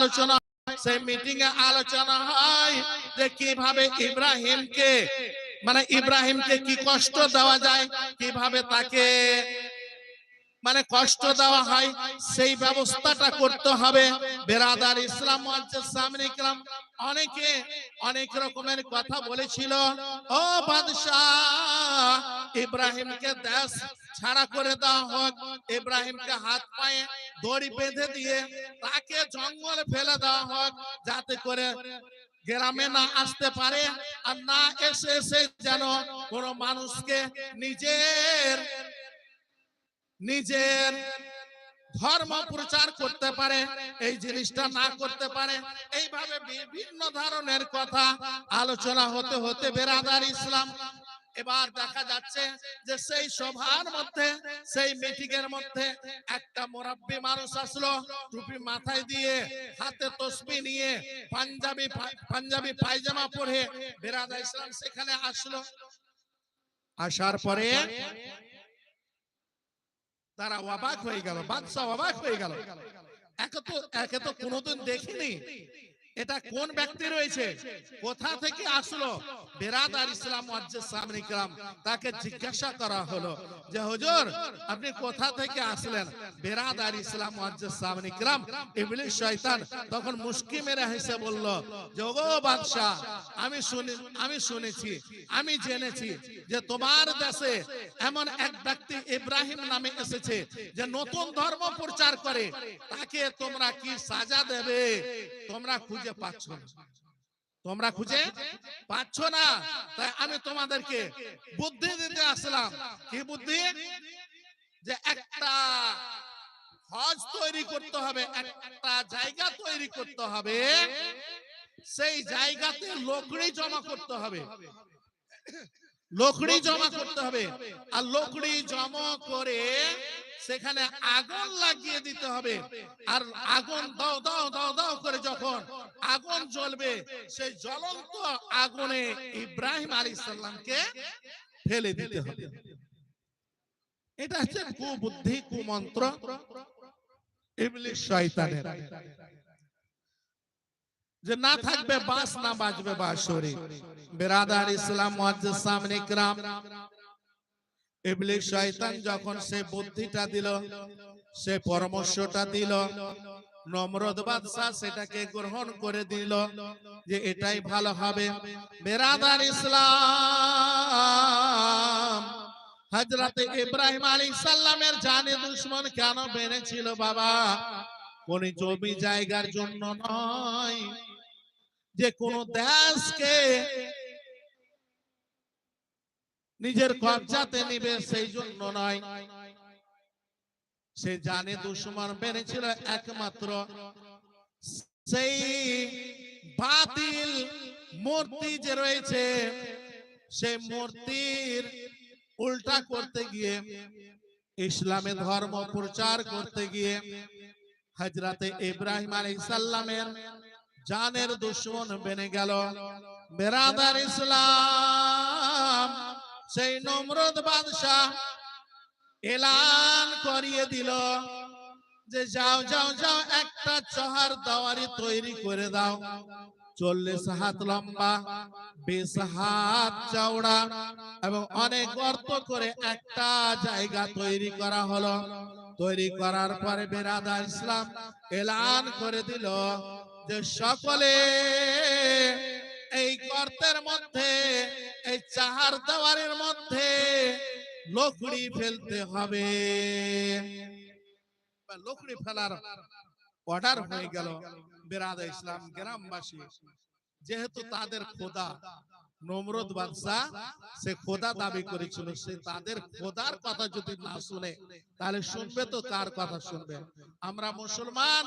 আলোচনা সেই মিটিং এ আলোচনা হয় যে কীভাবে ইব্রাহিমকে মানে ইব্রাহিমকে কি কষ্ট দেওয়া যায়, কীভাবে তাকে মানে কষ্ট দেওয়া হয়, সেই ব্যবস্থাটা করতে হবে। বেরাদার ইসলাম ইকরাম অনেকে অনেক রকমের কথা বলেছিল, ও বাদশাহ, ইব্রাহিমকে দেশ ছাড়া করে দেওয়া হোক। ইব্রাহিমকে হাত পায়ে দড়ি বেঁধে দিয়ে তাকে জঙ্গলে ফেলে দেওয়া হোক, যাতে করে গ্রামে না আসতে পারে আর না এসে এসে যেন কোন মানুষকে নিজের নিজের ধর্ম প্রচার করতে পারে, এই জিনিসটা না করতে পারে। এইভাবে বিভিন্ন ধরনের কথা আলোচনা হতে হতে বেরাদার ইসলাম, এবার দেখা যাচ্ছে যে সেই সভার মধ্যে, সেই মিটিং এর মধ্যে একটা মোরাব্বি মানুষ আসলো, টুপি মাথায় দিয়ে হাতে তসবি নিয়ে পাঞ্জাবি পাঞ্জাবি পায়জামা পরে বেরাদা ইসলাম সেখানে আসলো। আসার পরে তারা অবাক হয়ে গেল বাদশাহ অবাক হয়ে গেল। একে তো একে তো কোনোদিন দেখিনি। এটা কোন ব্যক্তি রয়েছে? কোথা থেকে আসলো? বেরাদার ইসলাম ওয়াজ্জের সামনে তাকে জিজ্ঞাসা করা হলো যে হুজুর আপনি কোথা থেকে আসলেন? বেরাদার ইসলাম ওয়াজ্জের সামনে কিরাম ইবলিস শয়তান তখন মুস্কি মেরে হেসে বলল যে ওগো বাদশাহ আমি শুনি আমি শুনেছি আমি জেনেছি যে তোমার দেশে এমন এক ব্যক্তি ইব্রাহিম নামে এসেছে যে নতুন ধর্ম প্রচার করে। তাকে তোমরা কি সাজা দেবে তোমরা খুঁজে পাচ্ছ না। তোমরা খুঁজে পাচ্ছ না। তাই আমি তোমাদেরকে বুদ্ধি দিতে আসলাম। কি বুদ্ধি? যে একটা হজ তৈরি করতে হবে, একটা জায়গা তৈরি করতে হবে, সেই জায়গাতে লোকড়ি জমা করতে হবে। লোকড়ি জমা করতে হবে। আর লোকড়ি জমা করে সেখানে আগুন লাগিয়ে দিতে হবে। আর আগুন দাও দাও দাও দাও করে যখন আগুন জ্বলবে, সেই জ্বলন্ত আগুনে ইব্রাহিম আলী সাল্লামকে ফেলে দিতে হবে। এটা হচ্ছে কুবুদ্ধি, কুমন্ত্র। ইবলিশ শয়তানের। যে না থাকবে বাস না বাজবে বাঁশরি বেরাদার ইসলাম সামনে ইকরাম। ইবলিশ শয়তান যখন সে বুদ্ধিটা দিল সে পরামর্শটা দিল নমরদ বাদশাহ সেটাকে গ্রহণ করে দিল যে এটাই ভালো হবে। বেরাদার ইসলাম হজরতে ইব্রাহিম আলী সাল্লামের জানে দুশ্মন কেন বেড়েছিল বাবা? কোন জমি জায়গার জন্য নয়। যে কোন দেশকে নিজের কবজাতে নিবে সেই জন্য নয়। সে জানে দুশ্মন বেড়েছিল একমাত্র। সেই বাতিল মূর্তি যে রয়েছে সেই মূর্তির উল্টা করতে গিয়ে ইসলামে ধর্ম প্রচার করতে গিয়ে হজরতে ইব্রাহিম আলাইহিস সালামের জানের দুশ্মন বেনে গেল। বেরাদার ইসলাম। সেই নমরুদ বাদশাহ এলান করিয়ে দিল যে যাও যাও যাও, একটা চহার দাওয়ারি তৈরি করে দাও। চল্লিশ হাত লম্বা, বিশ হাত চওড়া এবং অনেক গর্ত করে একটা জায়গা তৈরি করা হলো। তৈরি করার পরে বেরাদা ইসলাম এলান করে দিল যে সকলে এই গর্তের মধ্যে, এই চাহার দেওয়ারের মধ্যে লোকড়ি ফেলতে হবে। লোকড়ি ফেলার অর্ডার হয়ে গেল বেরাদা ইসলাম গ্রামবাসী। যেহেতু তাদের খোদা নমরুদ বাদশাহ সে খোদা দাবি করেছিল সে তাদের খোদার কথা যদি না শুনে তাহলে শুনবে তো কার কথা শুনবে? আমরা মুসলমান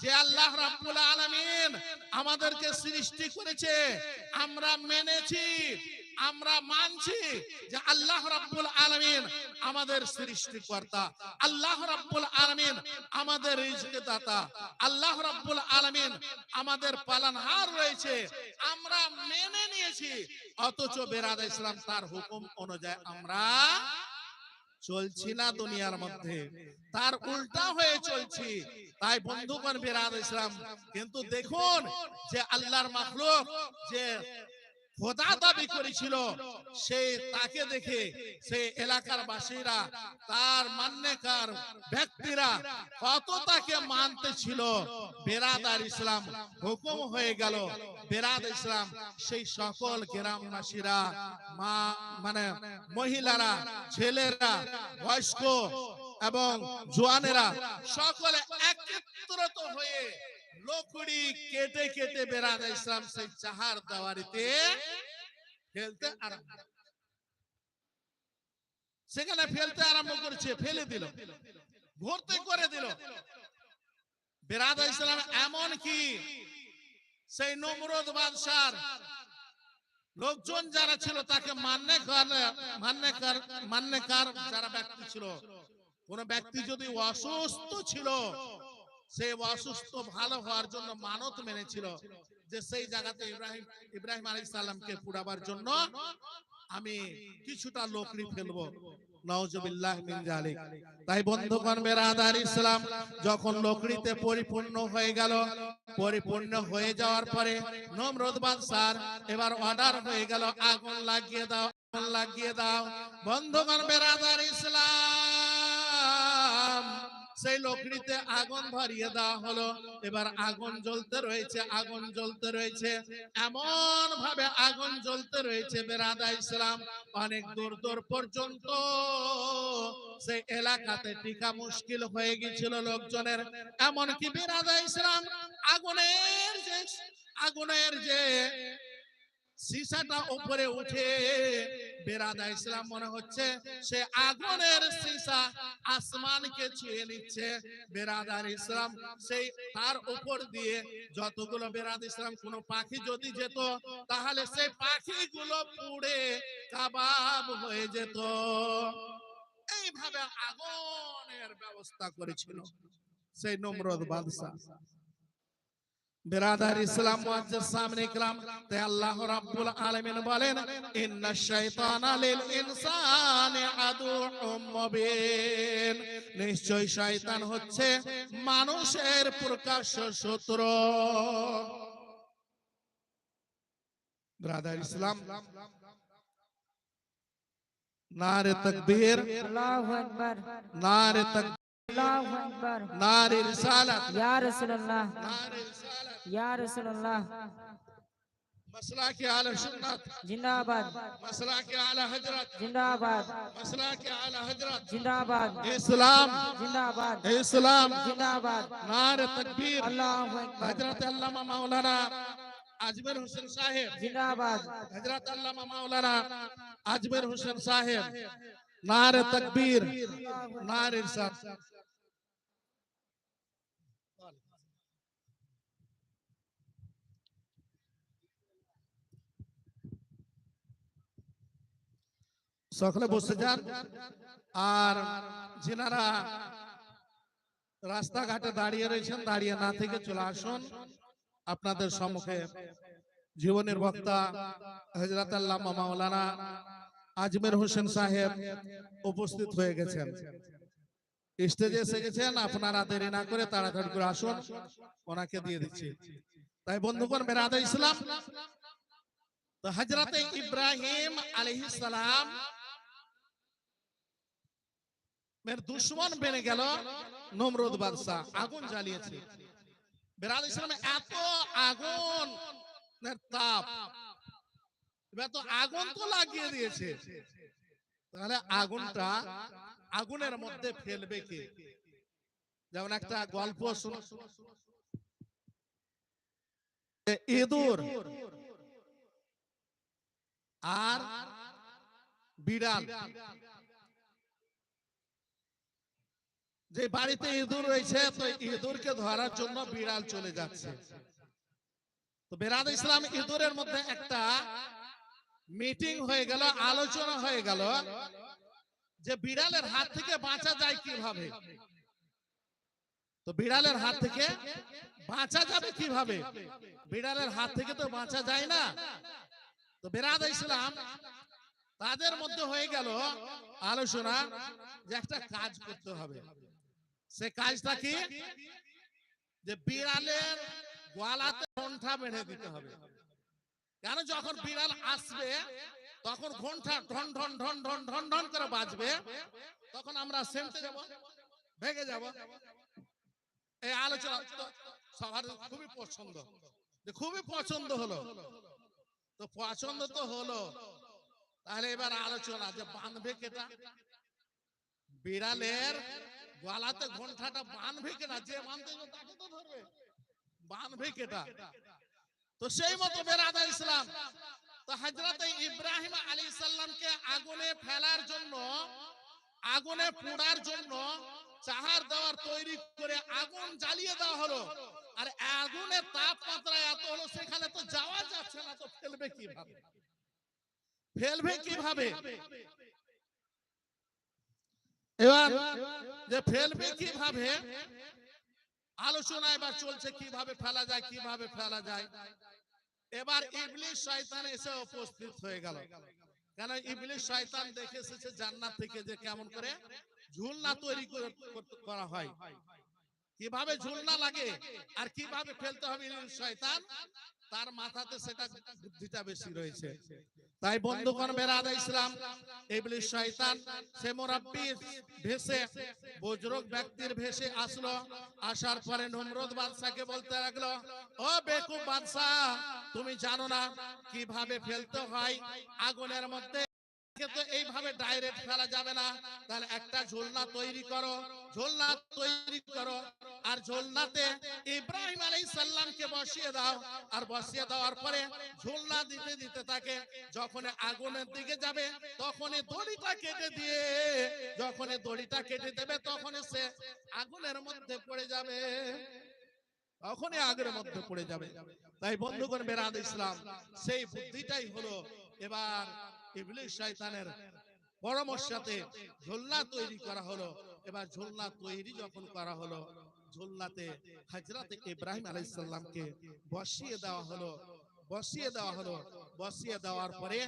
যে আল্লাহ রাব্বুল আলামিন আমাদেরকে সৃষ্টি করেছে আমরা মেনেছি। আমরা মানছি যে আল্লাহ রাব্বুল আলামিন আমাদের সৃষ্টিকর্তা, আল্লাহ রাব্বুল আলামিন আমাদের রিজক দাতা আল্লাহ রাব্বুল আলামিন আমাদের পালনহার রয়েছে। আমরা মেনে নিয়েছি, অথচ বেরাদা ইসলাম তার হুকুম অনুযায়ী আমরা চলছি না দুনিয়ার মধ্যে। তার উল্টা হয়ে চলছি। তাই বন্ধুগণ, বেরাদ ইসলাম, কিন্তু দেখুন যে আল্লাহর মাখলুক যে খোদা দাবি করেছিল, সে তাকে দেখে সে এলাকার বাসীরা তার মান্যকার ব্যক্তিরা কত তাকে মানতে ছিল। বেরাদার ইসলাম হুকুম হয়ে গেল। বেরাদ ইসলাম, সেই সকল গ্রামবাসীরা, মা মানে মহিলারা, ছেলেরা, বয়স্ক এবং জোয়ানেরা সকলে একত্রিত হয়ে লকড়ি কেটে কেটে বেরাদ ইসলাম সেই চাহার দেওয়ারিতে। ফেলতে আরম্ভ। সেখানে ফেলতে আরম্ভ করেছে, ফেলে দিল। ভর্তি করে দিল। ইসলাম এমন কি? সেই বাদশার। লোকজন যারা ছিল তাকে মান্য মান্যকার মান্যকার যারা ব্যক্তি ছিল। কোন ব্যক্তি যদি অসুস্থ ছিল সে অসুস্থ ভালো হওয়ার জন্য মানত মেনেছিল যে সেই জায়গাতে ইব্রাহিম ইব্রাহিম আলাইহিস সালামকে পুরাবার জন্য আমি কিছুটা লোকরি ফেলব তাই বন্ধুগণ বেরাদার ইসলাম যখন লোকড়িতে পরিপূর্ণ হয়ে গেল পরিপূর্ণ হয়ে যাওয়ার পরে নমরুদ বাদশার এবার অর্ডার হয়ে গেল আগুন লাগিয়ে দাও আগুন লাগিয়ে দাও। বন্ধুগণ বেরাদার ইসলাম। সেই লোকড়িতে আগুন ভরিয়ে দেওয়া হলো। এবার আগুন জ্বলতে রয়েছে, আগুন জ্বলতে রয়েছে। এমন ভাবে আগুন জ্বলতে রয়েছে বেরাদা ইসলাম অনেক দূর দূর পর্যন্ত সেই এলাকাতে টিকা মুশকিল হয়ে গিয়েছিল লোকজনের। এমনকি বেরাদা ইসলাম আগুনের যে আগুনের যে সিসাটা উপরে উঠে বেরাদা ইসলাম মনে হচ্ছে সে আগুনের সিসা আসমানকে ছুঁয়ে নিচ্ছে। বেরাদার ইসলাম সেই তার উপর দিয়ে যতগুলো বেরাদ ইসলাম, কোন পাখি যদি যেত, তাহলে সেই পাখিগুলো পুড়ে কাবাব হয়ে যেত। এইভাবে আগুনের ব্যবস্থা করেছিল। সেই নমরদ বাদশাহ। বেরাদার ইসলাম মুআজ্জাজ সামনে کرام তে আল্লাহ রাব্বুল আলামিন বলেন ইন্না শাইতানা লিল ইনসানি আদুউম মুবিন। নিশ্চয় শয়তান হচ্ছে মানুষের প্রকাশ্য শত্রু। বেরাদার ইসলাম নারে তাকবীর আল্লাহু আকবার। নারে তাকবীর نار رسالت یا رسول اللہ یا رسول اللہ مسئلہ کے اعلی سنت زندہ آباد مسئلہ کے اعلی حضرت زندہ آباد مسئلہ کے اعلی حضرت زندہ آباد اسلام زندہ آباد اسلام زندہ آباد نار تکبیر اللہ اکبر حضرت علامہ مولانا আজমের হোসেন সাহেব জিন্দাবাদ হযরত আল্লামা মাওলানা আজমের হোসেন সাহেব নারে তাকবীর নারে ইরশাদ সকলে বসে যান। আর যেনারা রাস্তাঘাটে দাঁড়িয়ে রয়েছেন, দাঁড়িয়ে না থেকে চলে আসুন। আপনাদের সম্মুখে জীবনের বক্তা হজরত আল্লাহ মাওলানা আজমের হোসেন সাহেব উপস্থিত হয়ে গেছেন। স্টেজে এসে গেছেন, আপনারা দেরি না করে তাড়াতাড়ি করে আসুন, ওনাকে দিয়ে দিচ্ছি। তাই বন্ধুগণ বেরাদা ইসলাম। তো হজরতে ইব্রাহিম আলাইহিস মের দুশ্মন বেড়ে গেল, নমরুদ বাদশাহ আগুন জ্বালিয়েছে। বেরাদ ইসলামে এত আগুন তাপ। এবার তো আগুন তো লাগিয়ে দিয়েছে। তাহলে আগুনটা আগুনের মধ্যে ফেলবে কে? যেমন একটা গল্প শুনো। ইঁদুর আর বিড়াল। যে বাড়িতে ইঁদুর রয়েছে, তো ইঁদুরকে ধরার জন্য বিড়াল চলে যাচ্ছে। তো বেরাদ ইসলাম ইঁদুরের মধ্যে একটা মিটিং হয়ে গেল, আলোচনা হয়ে গেল যে বিড়ালের হাত থেকে বাঁচা যায় কীভাবে? তো বিড়ালের হাত থেকে বাঁচা যাবে কীভাবে? বিড়ালের হাত থেকে তো বাঁচা যায় না। তো বেরাদ ইসলাম তাদের মধ্যে হয়ে গেল আলোচনা যে একটা কাজ করতে হবে। সে কাজটা কি? যে বিড়ালের গলাতে ঘণ্টা বেঁধে দিতে হবে। কেন যখন বিড়াল আসবে, তখন ঘণ্টা ঢন ঢন ঢন ঢন ঢন ঢন করে বাজবে, তখন আমরা সেমতে যাব ভেগে যাব। এই আলোচনা সবার খুবই পছন্দ। খুবই পছন্দ হলো। তো পছন্দ তো হলো। তাহলে এবার আলোচনা যে বাঁধবে কেটা? বিড়ালের গলাতে ঘন্টাটা বাঁধবে কেনা যে বাঁধতে তাকে তো ধরবে। বাঁধবে কেটা তো সেই মতো বেরাদা ইসলাম। তো হজরত ইব্রাহিম আলী সাল্লামকে আগুনে ফেলার জন্য, আগুনে পোড়ার জন্য চাহার দেওয়ার তৈরি করে আগুন জ্বালিয়ে দেওয়া হলো। আর আগুনের তাপমাত্রা এত হলো, সেখানে তো যাওয়া যাচ্ছে না, তো ফেলবে কীভাবে? ফেলবে কীভাবে? এবার যে ফেলবে কীভাবে? আলোচনা এবার চলছে কীভাবে ফেলা যায়, কীভাবে ফেলা যায়। এবার ইবলিশ শয়তান এসে উপস্থিত হয়ে গেল। কেন ইবলিশ শয়তান দেখে এসেছে জান্নাত থেকে যে কেমন করে ঝুলনা তৈরি করে হয়। কীভাবে ঝুলনা লাগে আর কীভাবে ফেলতে হবে শয়তান? তার মাথাতে সেটা বুদ্ধিটা বেশি রয়েছে। তাই বন্ধুগণ বেরাদা ইসলাম ইবলিশ শয়তান সে মোরাব্বির ভেসে বুজরুগ ব্যক্তির ভেসে আসলো। আসার পরে নমরুদ বাদশাকে বলতে লাগল ও বেকুব বাদশাহ তুমি জানো না কীভাবে ফেলতে হয় আগুনের মধ্যে? তো এইভাবে ডাইরেক্ট ফেলা যাবে না। তাহলে একটা ঝোলনা তৈরি করো। ঝোলনা তৈরি করো। আর ঝোলনাতে ইব্রাহিম আলাইহিস সালামকে বসিয়ে দাও। আর বসিয়ে দেওয়ার পরে ঝোলনা দিতে দিতে তাকে যখন আগুনের দিকে যাবে তখন দড়িটা কেটে দিয়ে যখন দড়িটা কেটে দেবে তখন সে আগুনের মধ্যে পড়ে যাবে। তখনই আগের মধ্যে পড়ে যাবে। তাই বন্ধুগণ, বেরাদ ইসলাম, সেই বুদ্ধিটাই হলো এবার ইবলিশ শয়তানের পরামর্শতে ঝোলনা তৈরি করা হলো। এবার ঝোলনা তৈরি যখন করা হলো ঝোলনাতে হজরত ইব্রাহিম আলাইহিস সালামকে বসিয়ে দেওয়া হলো বসিয়ে দেওয়া হলো বসিয়ে দেওয়ার পরে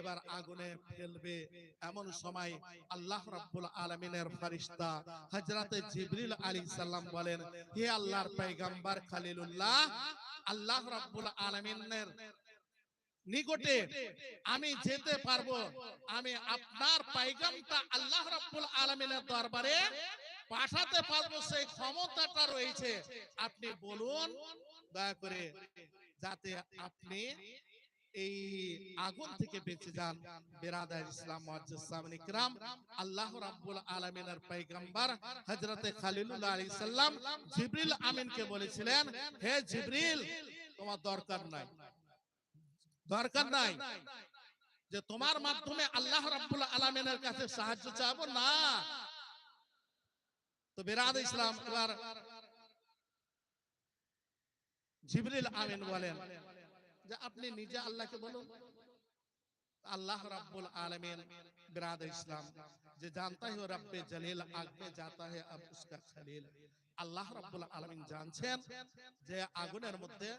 এবার আগুনে ফেলবে। এমন সময় আল্লাহ রাব্বুল আলামিনের ফেরেশতা হযরতে জিবরিল আলাইহিস সালাম বলেন হে আল্লাহর পয়গম্বর খলিলুল্লাহ আল্লাহ রাব্বুল আলামিনের নিকটে আমি যেতে পারব আমি আপনার পাইগামটা আল্লাহ রাব্বুল আলামিনের দরবারে পাঠাতে পারব সেই ক্ষমতাটা রয়েছে। আপনি বলুন, দয়া করে যাতে আপনি এই আগুন থেকে বেঁচে যান। বেরাদার ইসলাম মুআজ্জাজ আল্লাহ রাব্বুল আলামিনের পয়গম্বর হযরতে খলিলুল্লাহ আলাইহিস সালাম জিবরিল আমিনকে বলেছিলেন, হে জিবরিল, তোমার দরকার নাই। দরকার নাই যে তোমার মাধ্যমে আল্লাহ রাব্বুল আলামিনের কাছে সাহায্য চাবো না। তো বেরাদ ইসলাম এবার জিবরিল আমিন বলেন যে আপনি নিজে আল্লাহকে বলুন अल्लाह रब्बुल आलमीन बिरादर इस्लाम जो जानता है वो रब्बे जलील आग में जाता है अब उसका खलील আল্লাহ রাব্বুল আলামিন জানছেন যে আগুনের মধ্যে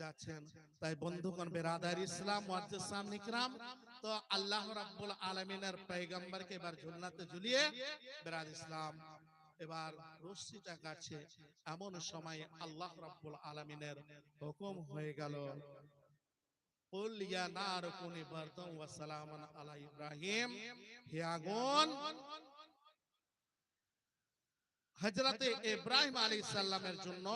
যাচ্ছেন তাই বন্ধুগণ বেরাদার ইসলাম মুআজ্জাজ সামনে কিরাম তো আল্লাহ রাব্বুল আলামিনের পয়গম্বরকে এবার জান্নাতে ঝুলিয়ে বেরাদ ইসলাম এবার রশ্মিটা কাটছে এমন সময় আল্লাহ রাব্বুল আলামিনের হুকুম হয়ে গেল। ইব্রাহিম জন্য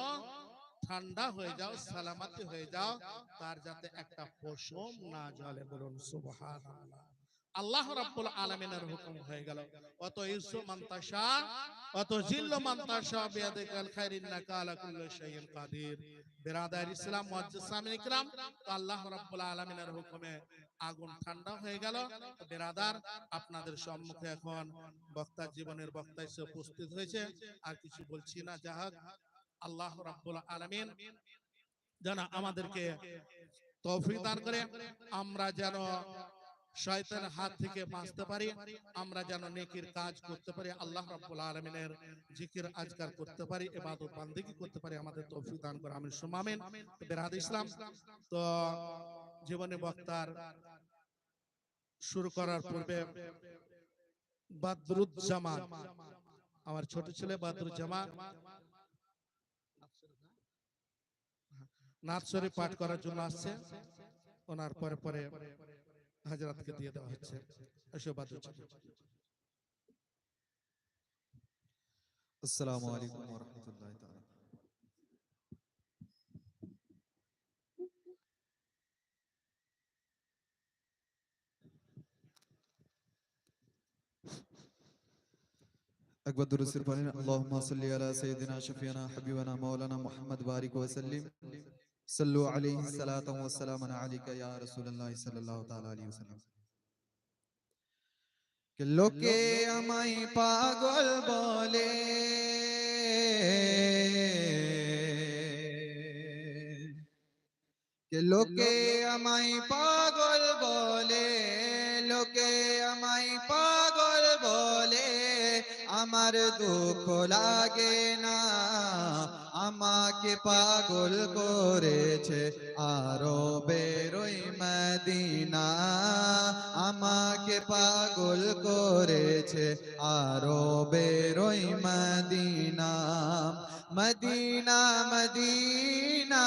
ঠান্ডা হয়ে যাও, সালামতি হয়ে যাও, তার যাতে একটা পশম না জলে বলুন সুবহানাল্লাহ। আল্লাহ রাব্বুল আলামিনের হুকুম হয়ে গেল। অত ইসু মান্তাশা অত জিল্লু মান্তাশা বিয়াদিকাল খাইর ইন্নাকা আলা কুল্লি শাইইন কাদির। বিরাদার ইসলাম মুআজ্জাজ সামিন ইকরাম তো আল্লাহ রাব্বুল আলামিনের হুকুমে আগুন ঠান্ডা হয়ে গেল। বিরাদার আপনাদের সম্মুখে এখন বক্তা জীবনের বক্তা এসে উপস্থিত হয়েছে। আর কিছু বলছি না যাহাক আল্লাহ রাব্বুল আলামিন যেন আমাদেরকে তৌফিক দান করে। আমরা যেন শয়তানের হাত থেকে বাঁচতে পারি আমরা যেন নেকির কাজ করতে পারি আল্লাহ রাব্বুল আলামিনের জিকির আজকার করতে পারি ইবাদত বান্দেগি করতে পারি আমাদের তৌফিক দান করে আমিন। সুমামিন বেরাদ ইসলাম। তো জীবনে বক্তার শুরু করার পূর্বে বাদরুজ্জামান আমার ছোট ছেলে বাদরুজ্জামান। নার্সারি পাঠ করার জন্য আসছে। ওনার পরে পরে হাজরাতকে দিয়ে দেওয়া হচ্ছে এসো বাদরুজ্জামান আসসালামু আলাইকুম ওয়া রাহমাতুল্লাহি তাআলা একবার দরুদ শরীফ পড়েন আল্লাহুম্মা সাল্লি আলা সাইয়্যিদিনা শাফিয়ানা হাবিবানা মাওলানা মুহাম্মদ বারিক ওয়া সাল্লিম সাল্লু আলাইহি সালাতাম ওয়া সালামান আলাইকা ইয়া রাসূলুল্লাহ সাল্লাল্লাহু তাআলা আলাইহি ওয়াসাল্লাম। কে লোকে আমায় পাগল বলে। কে লোকে আমায় পাগল বলে। লোকে আমায় পাগল বলে। আমার দুঃখ লাগে না। আমাকে পাগল করেছে আরও বেরোই মদিনা। আমাকে পাগল করেছে আরও বেরোই মদিনা। মদিনা মদিনা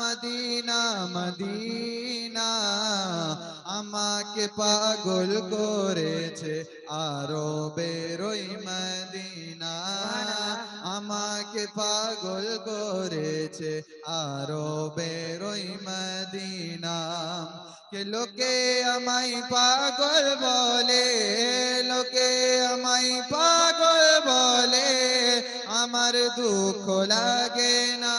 মদিনা মদিনা। আমাকে পাগল করেছে আরও বেরোই মদিনা। আমাকে পাগল করেছে আরও বেরোই মদিনা। কে লোকে আমাই পাগল বলে, লোকে আমাই পাগল বলে, আমার দুঃখ লাগে না।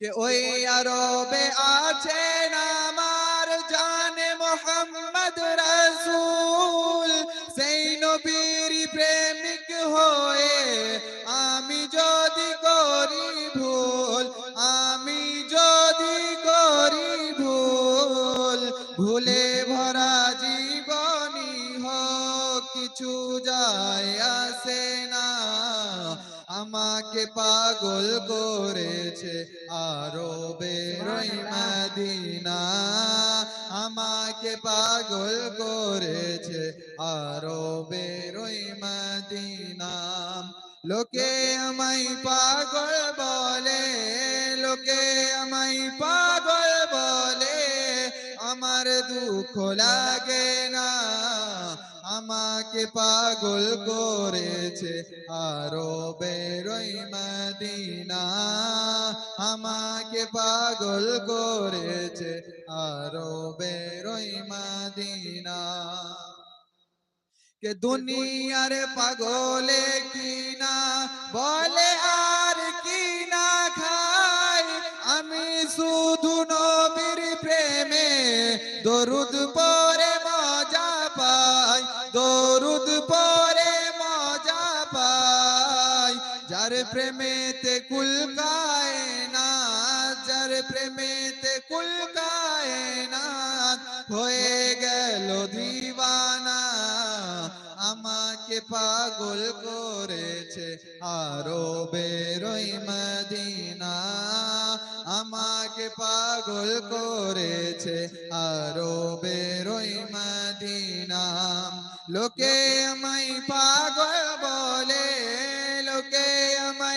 কে ওই আরবে আছেন আমার জানে মোহাম্মদ রাসূল। সেই নবীর প্রেমিক হয়ে আমি যদি করি ভুল, আমি যদি করি ভুল, ভুলে ভরা জীবনী হোক, কিছু যায় আসে না। আমাকে পাগল করেছে আরও বেরোই মদিনা। আমাকে পাগল করেছে আরও বেরোই মদিনা। লোকে আমায় পাগল বলে, লোকে আমায় পাগল বলে, আমার দুঃখ লাগে না। আমাকে পাগল করেছে আরও বেরোই মদিনা। আমাকে পাগল করেছে আরও বেরোই মদিনা। কে দুনিয়ার পাগলে কিনা, বলে আর কিনা খাই। আমি শুধু নবীর প্রেমে দরুদ পরে প্রেমেতে কুলকায় না যার প্রেমেতে কুলকায় না হয়ে গেল দিবানা আমাকে পাগল করেছে আরও বেরোই মদিনা আমাকে পাগল করেছে আরও বেরোই মদিনা লোকে আমায় পাগল বলে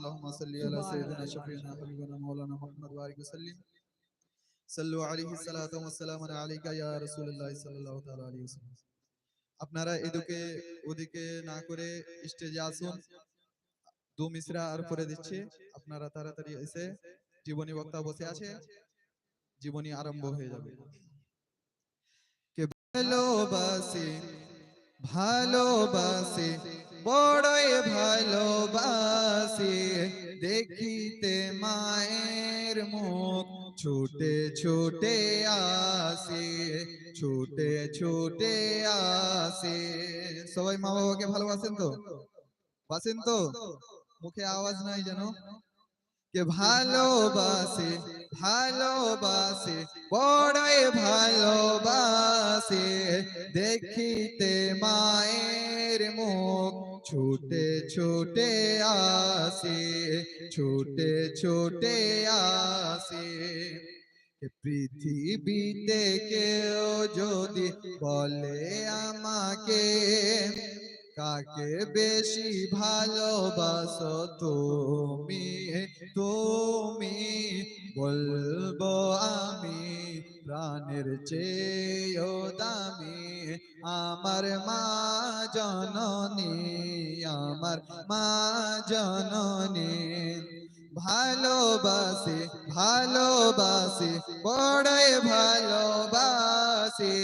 আল্লাহুম্মা সাল্লি আলা সাইয়্যিদিনা শাফিঈনা হাবিবানা মাওলানা মুহাম্মদ ওয়া আলিহি ওয়াসাল্লিম সাল্লু আলাইহি সালাতু ওয়া সালামু আলাইকা ইয়া রাসূলুল্লাহ সাল্লাল্লাহু তাআলা আলাইহি ওয়াসাল্লাম আপনারা এদিকে ওদিকে না করে স্টেজে আসুন। দু মিশ্রা আর পরে দিচ্ছি। আপনারা তাড়াতাড়ি এসে জীবনী বক্তা বসে আছে। জীবনী আরম্ভ হয়ে যাবে। কে ভালোবাসে ভালোবাসে। বড়ই ভালোবাসি। দেখিতে মায়ের মুখ ছুটে ছুটে আসে, ছুটে ছুটে আসে। সবাই মা বাবাকে ভালোবাসেন তো? বাসেন তো? মুখে আওয়াজ নাই যেন। কে ভালোবাসে ভালোবাসে, বড়ই ভালোবাসে। দেখিতে মায়ের মুখ ছুটে ছুটে আসে, ছুটে ছুটে আসে। পৃথিবীতে কেউ যদি বলে আমাকে, কাকে বেশি ভালোবাসো তুমি তুমি? বলব আমি প্রাণের চেয়েও দামি আমার মা জননী, আমার মা জননী। ভালোবাসে ভালোবাসে বড় ভালোবাসে।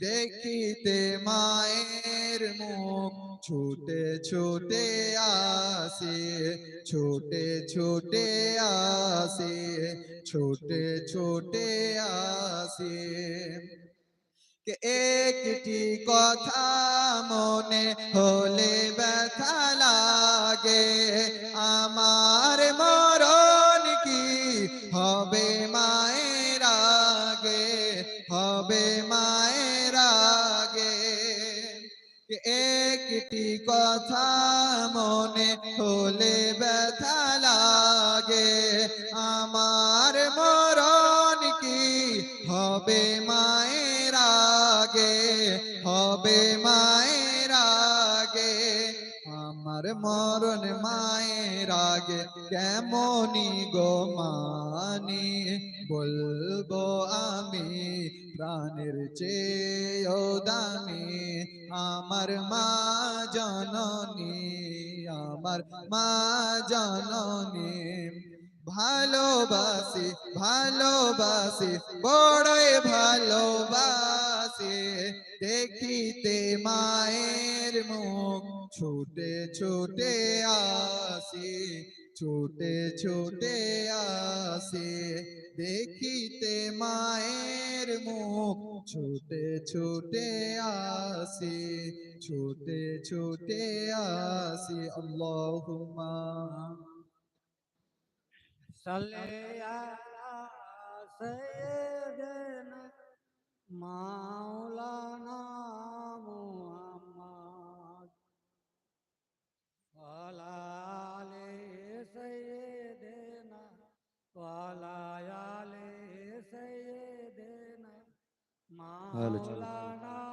দেখিতে মুখ ছুটে ছুটে আসে, ছুটে ছুটে আসে, ছুটে ছুটে আসে। কে একটি কথা মনে হলে ব্যথা লাগে, আমার মরণ কি হবে একটি কথা মনে হলে ব্যথা লাগে। আমার মরণ কি হবে মায়ের আগে? হবে মায়ের আগে। আমার মরণ মায়ের আগে কেমনই গো মানি? বলব আমি প্রাণের চেয়েও দামি, আমার মা জননী, আমার মা জননী। ভালোবাসে ভালোবাসে, বড়ই ভালোবাসে। দেখিতে মায়ের মুখ, ছুটে ছুটে আসে, ছুটে ছুটে আসে। দেখিতে মায়ের মুখ, ছুটে ছুটে আসি, ছুটে ছুটে আসি আল্লাহুমা সাল্লে আলা সাইয়্যিদিনা মাওলানা মুহাম্মদ। ওয়ালা আলি সাইয়্যিদিনা ওয়ালা Ah, lo.